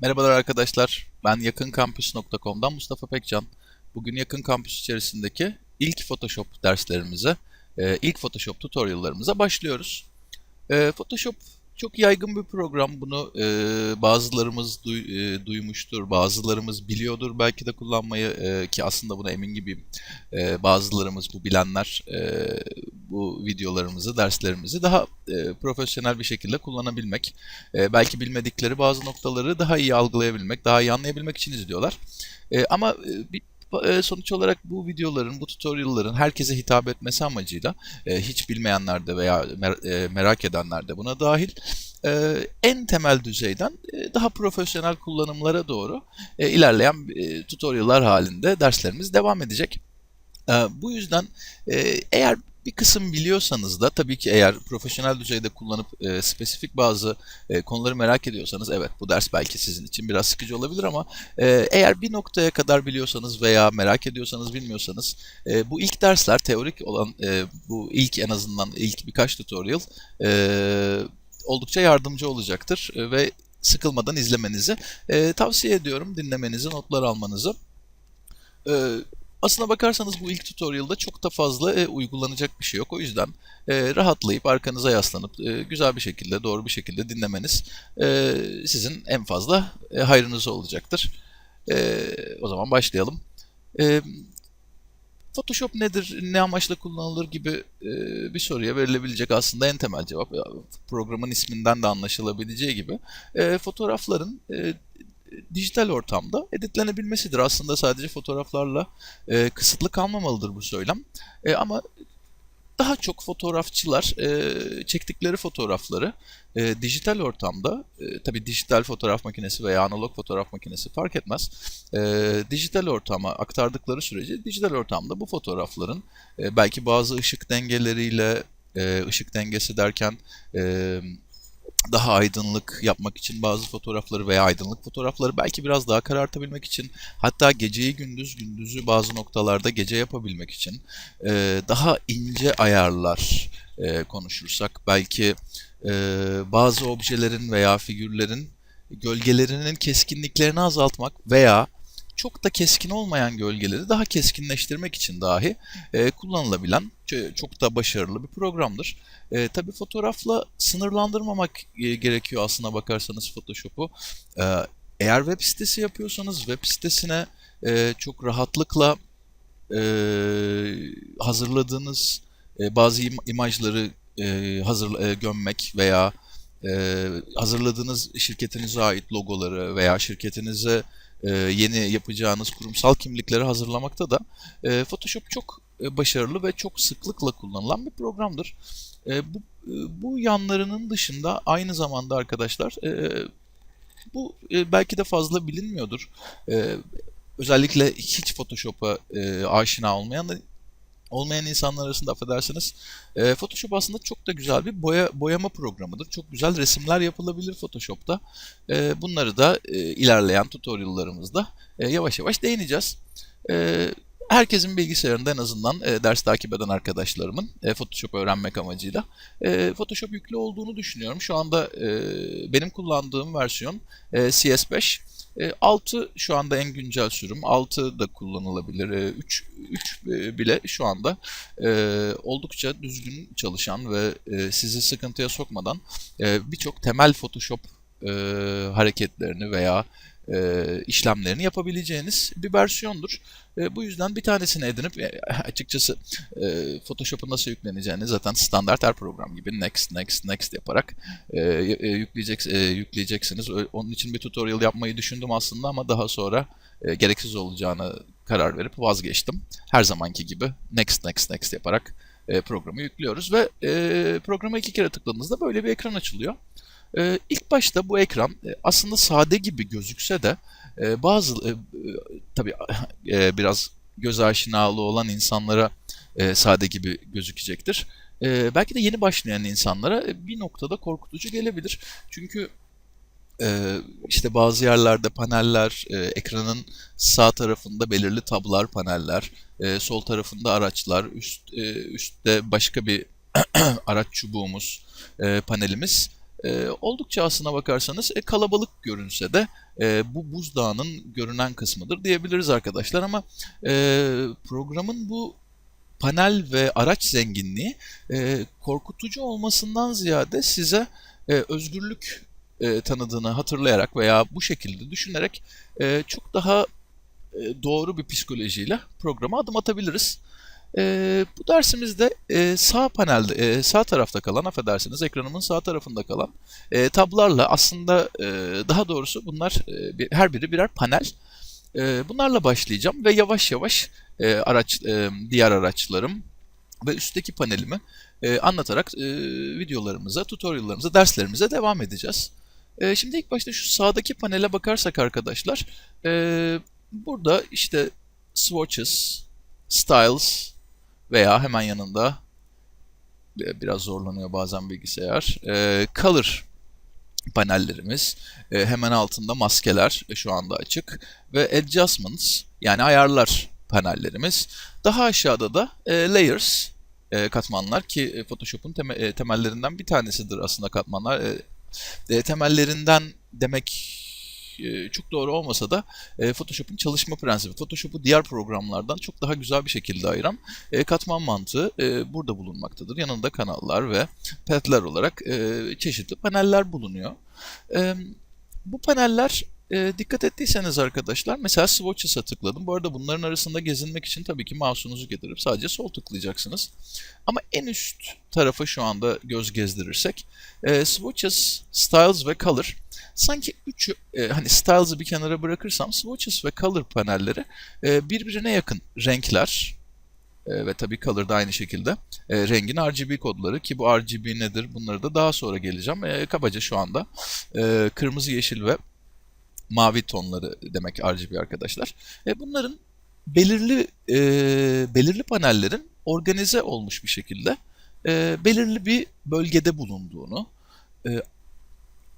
Merhabalar arkadaşlar. Ben yakınkampüs.com'dan Mustafa Pekcan. Bugün Yakın Kampüs içerisindeki ilk Photoshop derslerimize, e, ilk Photoshop tutorial'larımıza başlıyoruz. E, Photoshop çok yaygın bir program. Bunu e, bazılarımız duy- e, duymuştur, bazılarımız biliyordur belki de kullanmayı e, ki aslında buna emin gibiyim. E, bazılarımız bu bilenler e, bu videolarımızı, derslerimizi daha e, profesyonel bir şekilde kullanabilmek, e, belki bilmedikleri bazı noktaları daha iyi algılayabilmek, daha iyi anlayabilmek için izliyorlar. E, ama e, sonuç olarak bu videoların, bu tutorial'ların herkese hitap etmesi amacıyla e, hiç bilmeyenler de veya e, merak edenler de buna dahil e, en temel düzeyden e, daha profesyonel kullanımlara doğru e, ilerleyen e, tutorial'lar halinde derslerimiz devam edecek. E, bu yüzden e, eğer bir kısım biliyorsanız da tabii ki eğer profesyonel düzeyde kullanıp e, spesifik bazı e, konuları merak ediyorsanız evet bu ders belki sizin için biraz sıkıcı olabilir ama e, eğer bir noktaya kadar biliyorsanız veya merak ediyorsanız bilmiyorsanız e, bu ilk dersler teorik olan e, bu ilk en azından ilk birkaç tutorial e, oldukça yardımcı olacaktır e, ve sıkılmadan izlemenizi e, tavsiye ediyorum dinlemenizi notlar almanızı. E, Aslına bakarsanız bu ilk tutorial'da çok da fazla e, uygulanacak bir şey yok. O yüzden e, rahatlayıp arkanıza yaslanıp e, güzel bir şekilde, doğru bir şekilde dinlemeniz e, sizin en fazla e, hayrınıza olacaktır. E, o zaman başlayalım. E, Photoshop nedir, ne amaçla kullanılır gibi e, bir soruya verilebilecek aslında en temel cevap, programın isminden de anlaşılabileceği gibi, e, fotoğrafların e, dijital ortamda editlenebilmesidir. Aslında sadece fotoğraflarla e, kısıtlı kalmamalıdır bu söylem. E, ama daha çok fotoğrafçılar e, çektikleri fotoğrafları e, dijital ortamda, e, tabii dijital fotoğraf makinesi veya analog fotoğraf makinesi fark etmez, e, dijital ortama aktardıkları sürece dijital ortamda bu fotoğrafların e, belki bazı ışık dengeleriyle, e, ışık dengesi derken e, daha aydınlık yapmak için bazı fotoğrafları veya aydınlık fotoğrafları belki biraz daha karartabilmek için hatta geceyi gündüz gündüzü bazı noktalarda gece yapabilmek için e, daha ince ayarlar e, konuşursak belki e, bazı objelerin veya figürlerin gölgelerinin keskinliklerini azaltmak veya çok da keskin olmayan gölgeleri daha keskinleştirmek için dahi e, kullanılabilen ço- çok da başarılı bir programdır. E, tabii fotoğrafla sınırlandırmamak e, gerekiyor aslına bakarsanız Photoshop'u. E, eğer web sitesi yapıyorsanız web sitesine e, çok rahatlıkla e, hazırladığınız e, bazı im- imajları e, hazır e, gömmek veya e, hazırladığınız şirketinize ait logoları veya şirketinize e, yeni yapacağınız kurumsal kimlikleri hazırlamakta da e, Photoshop çok e, başarılı ve çok sıklıkla kullanılan bir programdır. E, bu, e, bu yanlarının dışında aynı zamanda arkadaşlar e, bu e, belki de fazla bilinmiyordur. E, özellikle hiç Photoshop'a e, aşina olmayan olmayan insanlar arasında affedersiniz. E, Photoshop aslında çok da güzel bir boya boyama programıdır. Çok güzel resimler yapılabilir Photoshop'ta. E, bunları da e, ilerleyen tutorial'larımızda e, yavaş yavaş değineceğiz. E, herkesin bilgisayarında en azından e, ders takip eden arkadaşlarımın e, Photoshop öğrenmek amacıyla e, Photoshop yüklü olduğunu düşünüyorum. Şu anda e, benim kullandığım versiyon e, CS5. E, 6 şu anda en güncel sürüm. 6 da kullanılabilir. E, 3, 3 e, bile şu anda e, oldukça düzgün çalışan ve e, sizi sıkıntıya sokmadan e, birçok temel Photoshop e, hareketlerini veya e, işlemlerini yapabileceğiniz bir versiyondur. E, bu yüzden bir tanesini edinip e, açıkçası e, Photoshop'un nasıl yükleneceğini zaten standart her program gibi next next next yaparak e, e, yükleyecek, e, yükleyeceksiniz. Onun için bir tutorial yapmayı düşündüm aslında ama daha sonra e, gereksiz olacağını karar verip vazgeçtim. Her zamanki gibi next next next yaparak e, programı yüklüyoruz ve e, programa iki kere tıkladığınızda böyle bir ekran açılıyor. E, ilk başta bu ekran e, aslında sade gibi gözükse de e, bazı e, e, tabii e, biraz göz aşinalığı olan insanlara sade gibi gözükecektir. Belki de yeni başlayan insanlara bir noktada korkutucu gelebilir. Çünkü işte bazı yerlerde paneller, ekranın sağ tarafında belirli tablar paneller, sol tarafında araçlar, üst üstte başka bir araç çubuğumuz, panelimiz E, oldukça aslına bakarsanız e, kalabalık görünse de e, bu buzdağının görünen kısmıdır diyebiliriz arkadaşlar ama e, programın bu panel ve araç zenginliği e, korkutucu olmasından ziyade size e, özgürlük e, tanıdığını hatırlayarak veya bu şekilde düşünerek e, çok daha e, doğru bir psikolojiyle programa adım atabiliriz. E, bu dersimizde e, sağ panelde, e, sağ tarafta kalan, affedersiniz ekranımın sağ tarafında kalan e, tablarla aslında e, daha doğrusu bunlar e, bir- her biri birer panel. E, bunlarla başlayacağım ve yavaş yavaş e, araç e, diğer araçlarım ve üstteki panelimi e, anlatarak e, videolarımıza, tutoriallarımıza, derslerimize devam edeceğiz. E, şimdi ilk başta şu sağdaki panele bakarsak arkadaşlar, e, burada işte swatches, styles veya hemen yanında e, biraz zorlanıyor bazen bilgisayar, e, panellerimiz, e, hemen altında maskeler e, şu anda açık ve adjustments yani ayarlar panellerimiz. Daha aşağıda da e, layers e, katmanlar ki e, Photoshop'un teme- e, temellerinden bir tanesidir aslında katmanlar. E, e, temellerinden demek çok doğru olmasa da e, Photoshop'un çalışma prensibi, Photoshop'u diğer programlardan çok daha güzel bir şekilde ayıran e, katman mantığı e, burada bulunmaktadır. Yanında kanallar ve petler olarak e, çeşitli paneller bulunuyor. E, bu paneller e, dikkat ettiyseniz arkadaşlar mesela swatches'a tıkladım. Bu arada bunların arasında gezinmek için tabii ki mouse'unuzu getirip sadece sol tıklayacaksınız. Ama en üst tarafa şu anda göz gezdirirsek e, swatches, styles ve color sanki üçü e, hani styles'ı bir kenara bırakırsam swatches ve color panelleri e, birbirine yakın renkler e, ve tabii color da aynı şekilde e, rengin RGB kodları ki bu RGB nedir bunları da daha sonra geleceğim. E, kabaca şu anda e, kırmızı, yeşil ve mavi tonları demek RGB arkadaşlar. E, bunların belirli e, belirli panellerin organize olmuş bir şekilde e, belirli bir bölgede bulunduğunu e,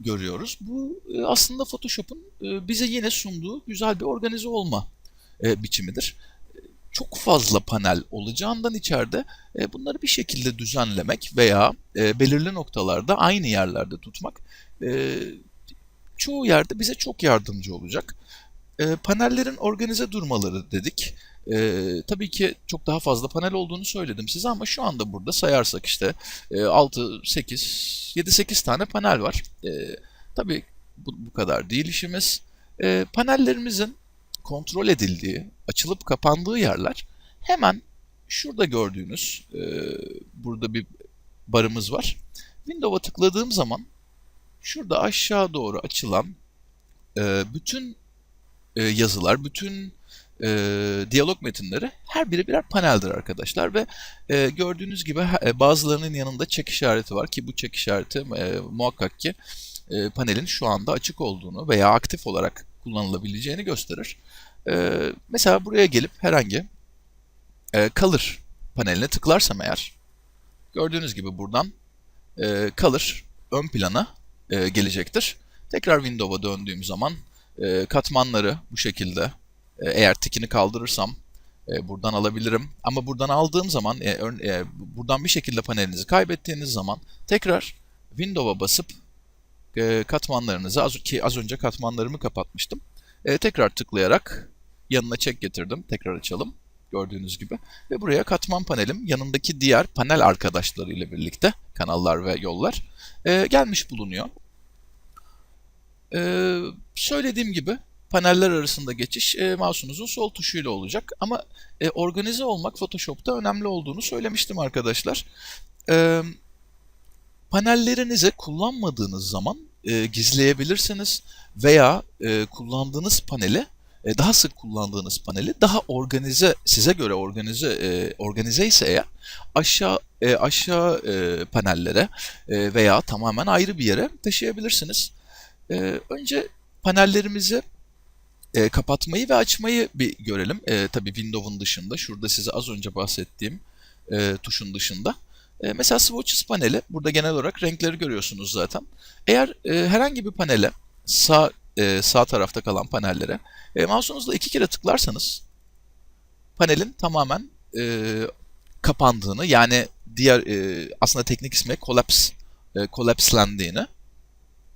görüyoruz. Bu e, aslında Photoshop'un e, bize yine sunduğu güzel bir organize olma e, biçimidir. Çok fazla panel olacağından içeride e, bunları bir şekilde düzenlemek veya e, belirli noktalarda aynı yerlerde tutmak e, çoğu yerde bize çok yardımcı olacak. E, panellerin organize durmaları dedik. E, tabii ki çok daha fazla panel olduğunu söyledim size ama şu anda burada sayarsak işte e, 6, 8, 7-8 tane panel var. E, tabii bu, bu kadar değil işimiz. E, panellerimizin kontrol edildiği, açılıp kapandığı yerler hemen şurada gördüğünüz e, burada bir barımız var. Windows'a tıkladığım zaman şurada aşağı doğru açılan e, bütün e, yazılar, bütün e, diyalog metinleri her biri birer paneldir arkadaşlar ve e, gördüğünüz gibi e, bazılarının yanında çek işareti var ki bu çek işareti e, muhakkak ki e, panelin şu anda açık olduğunu veya aktif olarak kullanılabileceğini gösterir. E, mesela buraya gelip herhangi e, Color paneline tıklarsam eğer gördüğünüz gibi buradan e, Color ön plana e, gelecektir. Tekrar Windows'a döndüğüm zaman e, katmanları bu şekilde e, eğer tikini kaldırırsam e, buradan alabilirim. Ama buradan aldığım zaman e, e, buradan bir şekilde panelinizi kaybettiğiniz zaman tekrar Windows'a basıp e, katmanlarınızı az, ki az önce katmanlarımı kapatmıştım. E, tekrar tıklayarak yanına çek getirdim. Tekrar açalım. Gördüğünüz gibi. Ve buraya katman panelim yanındaki diğer panel arkadaşlarıyla birlikte kanallar ve yollar e, gelmiş bulunuyor. Ee, söylediğim gibi paneller arasında geçiş e, mouse'unuzun sol tuşuyla olacak. Ama e, organize olmak Photoshop'ta önemli olduğunu söylemiştim arkadaşlar. Ee, panellerinizi kullanmadığınız zaman e, gizleyebilirsiniz veya e, kullandığınız paneli e, daha sık kullandığınız paneli daha organize size göre organize e, organize ise eğer aşağı e, aşağı e, panellere e, veya tamamen ayrı bir yere taşıyabilirsiniz. Ee, önce panellerimizi e, kapatmayı ve açmayı bir görelim. E, tabii Windows'un dışında, şurada size az önce bahsettiğim e, tuşun dışında. E, mesela Swatches paneli, burada genel olarak renkleri görüyorsunuz zaten. Eğer e, herhangi bir panele, sağ e, sağ tarafta kalan panellere, e, mouse'unuzla iki kere tıklarsanız, panelin tamamen e, kapandığını, yani diğer e, aslında teknik ismi collapse, e, collapselendiğini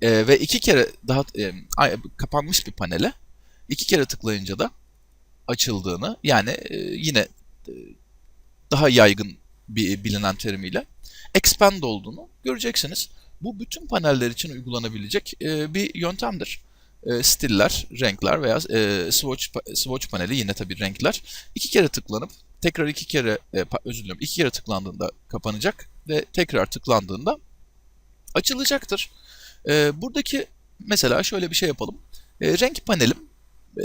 E, ve iki kere daha e, kapanmış bir panele iki kere tıklayınca da açıldığını yani e, yine e, daha yaygın bir bilinen terimiyle expand olduğunu göreceksiniz. Bu bütün paneller için uygulanabilecek e, bir yöntemdir. E, stiller, renkler veya e, swatch, swatch paneli yine tabii renkler iki kere tıklanıp tekrar iki kere e, özür diliyorum iki kere tıklandığında kapanacak ve tekrar tıklandığında açılacaktır. E, buradaki mesela şöyle bir şey yapalım. E, renk panelim e,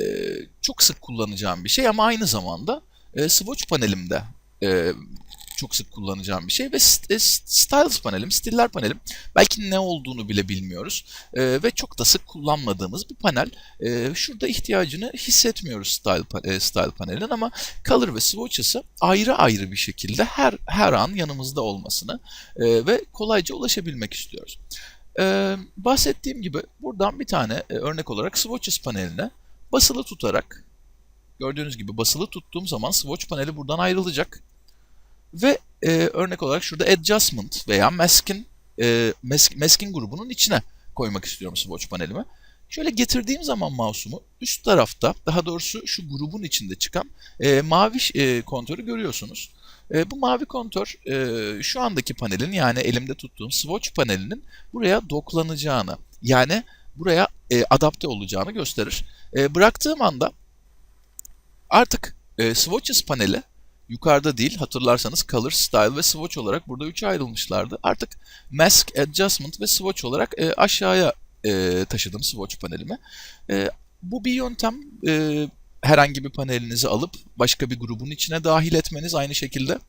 çok sık kullanacağım bir şey ama aynı zamanda e, swatch panelimde e, çok sık kullanacağım bir şey ve e, st- styles panelim, stiller panelim belki ne olduğunu bile bilmiyoruz E, ve çok da sık kullanmadığımız bir panel. E, şurada ihtiyacını hissetmiyoruz style, e, style panelin ama color ve swatch'ısı ayrı ayrı bir şekilde her her an yanımızda olmasını e, ve kolayca ulaşabilmek istiyoruz. E, bahsettiğim gibi buradan bir tane e, örnek olarak swatches paneline basılı tutarak gördüğünüz gibi basılı tuttuğum zaman swatch paneli buradan ayrılacak. Ve e, örnek olarak şurada adjustment veya masking, e, mask, masking grubunun içine koymak istiyorum swatch panelimi. Şöyle getirdiğim zaman mouse'umu üst tarafta daha doğrusu şu grubun içinde çıkan e, mavi e, kontörü görüyorsunuz. E, bu mavi kontör e, şu andaki panelin yani elimde tuttuğum swatch panelinin buraya doklanacağını yani buraya e, adapte olacağını gösterir. E, bıraktığım anda artık e, swatches paneli yukarıda değil hatırlarsanız color, style ve swatch olarak burada üçe ayrılmışlardı. Artık mask, adjustment ve swatch olarak e, aşağıya e, taşıdım swatch panelimi. E, bu bir yöntem. E, herhangi bir panelinizi alıp başka bir grubun içine dahil etmeniz aynı şekilde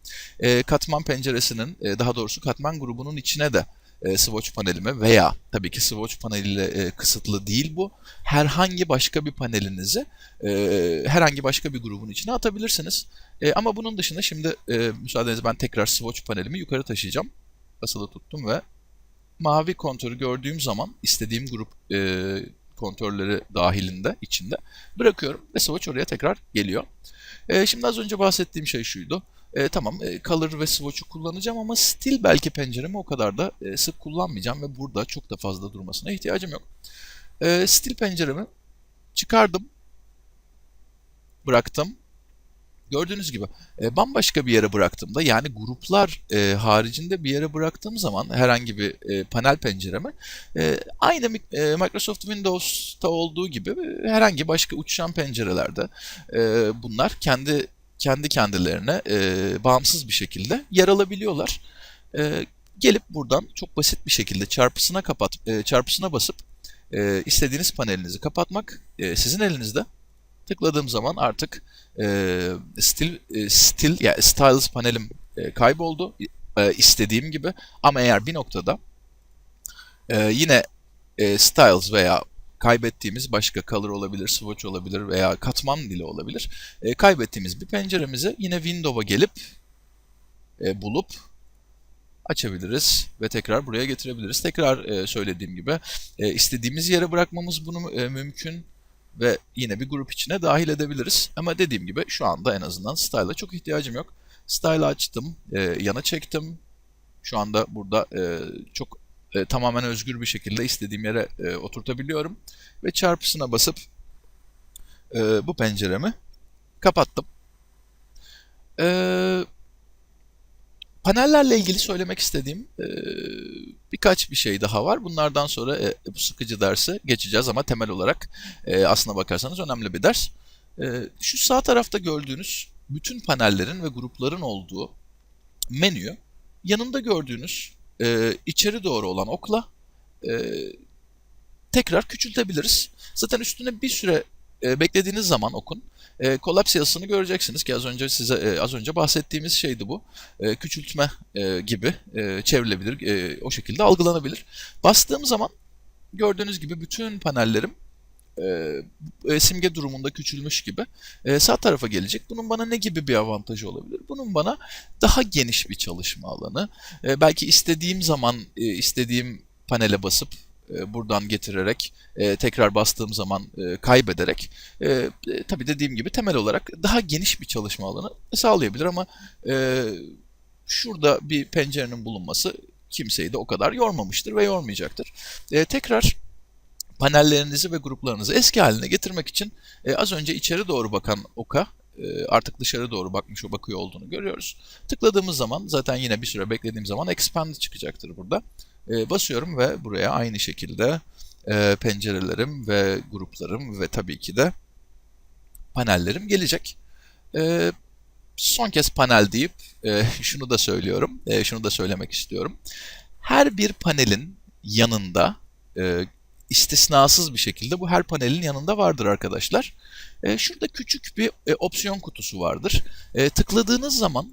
e, katman penceresinin e, daha doğrusu katman grubunun içine de e, swatch panelime veya tabii ki swatch paneliyle e, kısıtlı değil bu. Herhangi başka bir panelinizi e, herhangi başka bir grubun içine atabilirsiniz. E, ama bunun dışında şimdi e, müsaadenizle ben tekrar swatch panelimi yukarı taşıyacağım. Basılı tuttum ve mavi kontörü gördüğüm zaman istediğim grup e, kontörleri dahilinde, içinde bırakıyorum ve swatch oraya tekrar geliyor. E, şimdi az önce bahsettiğim şey şuydu. E, tamam e, color ve swatch'u kullanacağım ama still belki penceremi o kadar da e, sık kullanmayacağım ve burada çok da fazla durmasına ihtiyacım yok. E, still penceremi çıkardım, bıraktım. Gördüğünüz gibi e, bambaşka bir yere bıraktığımda yani gruplar e, haricinde bir yere bıraktığım zaman herhangi bir e, panel penceremi e, aynı e, Microsoft Windows'ta olduğu gibi e, herhangi başka uçuşan pencerelerde e, bunlar kendi kendi kendilerine e, bağımsız bir şekilde yer alabiliyorlar. E, gelip buradan çok basit bir şekilde çarpısına kapat e, çarpısına basıp e, istediğiniz panelinizi kapatmak e, sizin elinizde. Tıkladığım zaman artık e, stil e, stil yani styles panelim e, kayboldu e, istediğim gibi ama eğer bir noktada e, yine e, styles veya kaybettiğimiz başka color olabilir, swatch olabilir veya katman dili olabilir. E, kaybettiğimiz bir penceremizi yine window'a gelip e, bulup açabiliriz ve tekrar buraya getirebiliriz. Tekrar e, söylediğim gibi e, istediğimiz yere bırakmamız bunu e, mümkün ve yine bir grup içine dahil edebiliriz. Ama dediğim gibi şu anda en azından style'a çok ihtiyacım yok. Style'ı açtım, e, yana çektim. Şu anda burada e, çok e, tamamen özgür bir şekilde istediğim yere e, oturtabiliyorum. Ve çarpısına basıp e, bu penceremi kapattım. E, panellerle ilgili söylemek istediğim e, birkaç bir şey daha var. Bunlardan sonra e, bu sıkıcı dersi geçeceğiz ama temel olarak e, aslına bakarsanız önemli bir ders. E, şu sağ tarafta gördüğünüz bütün panellerin ve grupların olduğu menüyü yanında gördüğünüz e, içeri doğru olan okla e, tekrar küçültebiliriz. Zaten üstüne bir süre e, beklediğiniz zaman okun e, collapse yazısını göreceksiniz ki az önce size e, az önce bahsettiğimiz şeydi bu. E, küçültme e, gibi e, çevrilebilir, e, o şekilde algılanabilir. Bastığım zaman gördüğünüz gibi bütün panellerim e, e, simge durumunda küçülmüş gibi e, sağ tarafa gelecek. Bunun bana ne gibi bir avantajı olabilir? Bunun bana daha geniş bir çalışma alanı, e, belki istediğim zaman e, istediğim panele basıp e, buradan getirerek e, tekrar bastığım zaman e, kaybederek e, tabii dediğim gibi temel olarak daha geniş bir çalışma alanı sağlayabilir ama şurada bir pencerenin bulunması kimseyi de o kadar yormamıştır ve yormayacaktır. Tekrar panellerinizi ve gruplarınızı eski haline getirmek için az önce içeri doğru bakan oka artık dışarı doğru bakmış o bakıyor olduğunu görüyoruz. Tıkladığımız zaman zaten yine bir süre beklediğim zaman expand çıkacaktır burada. E, basıyorum ve buraya aynı şekilde e, pencerelerim ve gruplarım ve tabii ki de panellerim gelecek. E, son kez panel deyip e, şunu da söylüyorum, e, şunu da söylemek istiyorum. Her bir panelin yanında e, istisnasız bir şekilde bu her panelin yanında vardır arkadaşlar. E, şurada küçük bir e, opsiyon kutusu vardır. E, tıkladığınız zaman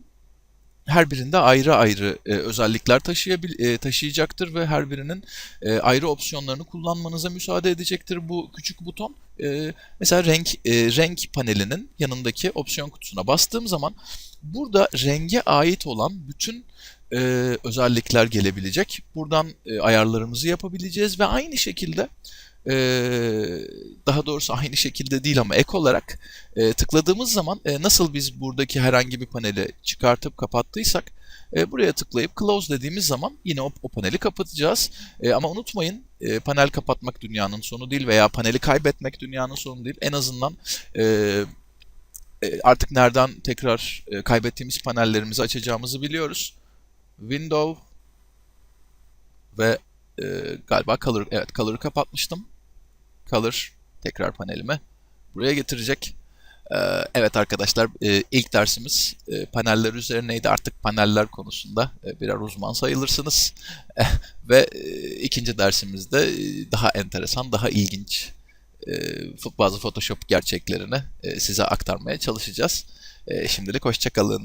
her birinde ayrı ayrı e, özellikler taşıyabil e, taşıyacaktır ve her birinin e, ayrı opsiyonlarını kullanmanıza müsaade edecektir bu küçük buton. E, mesela renk e, renk panelinin yanındaki opsiyon kutusuna bastığım zaman burada renge ait olan bütün e, özellikler gelebilecek. Buradan e, ayarlarımızı yapabileceğiz ve aynı şekilde e, daha doğrusu aynı şekilde değil ama ek olarak e, tıkladığımız zaman e, nasıl biz buradaki herhangi bir paneli çıkartıp kapattıysak e, buraya tıklayıp close dediğimiz zaman yine o, o paneli kapatacağız. E, ama unutmayın e, panel kapatmak dünyanın sonu değil veya paneli kaybetmek dünyanın sonu değil. En azından e, e, artık nereden tekrar e, kaybettiğimiz panellerimizi açacağımızı biliyoruz. Window ve e, galiba Color, evet Color'ı kapatmıştım. Color tekrar panelime buraya getirecek. E, evet arkadaşlar e, ilk dersimiz e, paneller üzerineydi. Artık paneller konusunda e, birer uzman sayılırsınız. ve e, ikinci dersimizde e, daha enteresan, daha ilginç e, bazı Photoshop gerçeklerini e, size aktarmaya çalışacağız. E, şimdilik hoşçakalın.